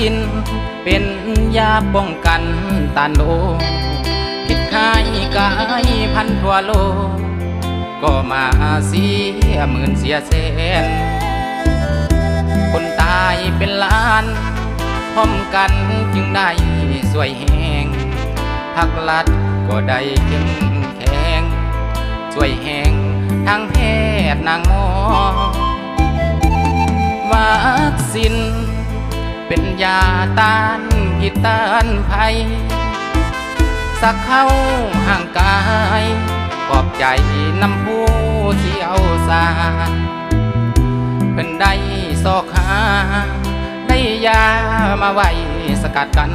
วัคซีนเป็นยาป้องกันต้านโรคผิดคายกายพันทั่วโลก ก็มาเสียหมื่นเสียแสน คนตายเป็นล้านพร้อมกันจึงได้สวยแหงพักลัดก็ได้เข้มแข็งช่วยแหงทั้งแพทย์นางหมอวัคซีน เป็นยาต้านพิษต้านภัย สักเข้าห่างกายปอบใจนำผู้เที่เอาสาเพิ่นได้ซอกหา ได้ยามาไว้สกัดกัน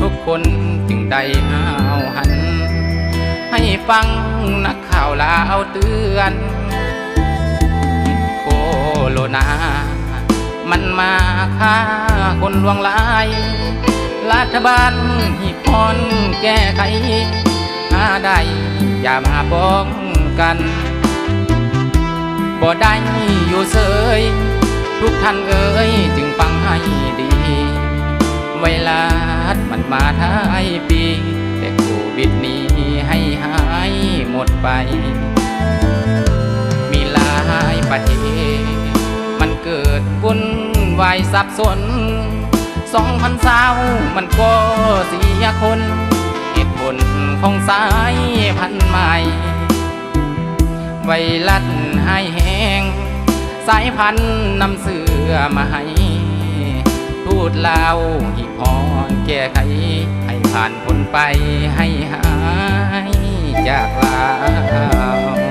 ทุกคนจึงได้หาวหัน ให้ฟังนักข่าวลาวเตือนโคโรนา มันมาฆ่าคนลวงลาย รัฐบาลหีบพรแก้ไขหาได้อย่ามาป้องกันบ่ได้อยู่เสยทุกท่านเอ่ยจึงฟังให้ดีเวลามันมาท้ายปี แต่โควิดนี้ให้หายหมดไป มีหลายประเทศมันเกิดวุ่น วายสับสนสองพันสาวมันก็เสียคนเหตุผลของสายพันใหม่ ไวรัสให้แห้ง สายพันนำเสือมาให้ทูดเล่าหิพรแก้ไข ให้ผ่านพ้นไปให้หายจากลาว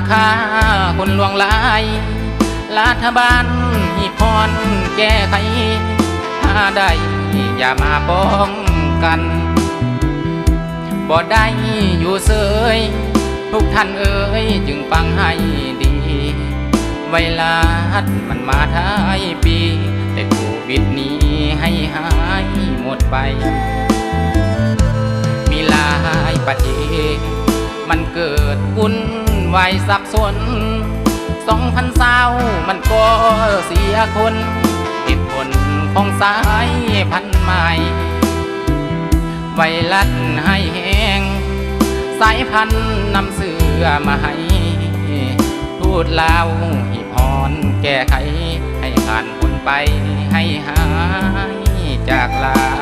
มาฆ่าคนลวงลายรัฐบาลหีพรแก้ไขหาได้อย่ามาป้องกันบ่ได้อยู่เสยทุกท่านเอ่ยจึงฟังให้ดี ไวรัสมันมาท้ายปี แต่โควิดนี้ให้หายหมดไป มีหลายประเทศมันเกิดวุ่น ไวายสับสนสองพันเสามันก็เสียคนเหตุผลของสายพันใหม่ ไวรัสให้แห้ง สายพันนำเสือมาให้ทูดเล่าหิพรแก้ไข ให้ผ่านพ้นไปให้หายจากลา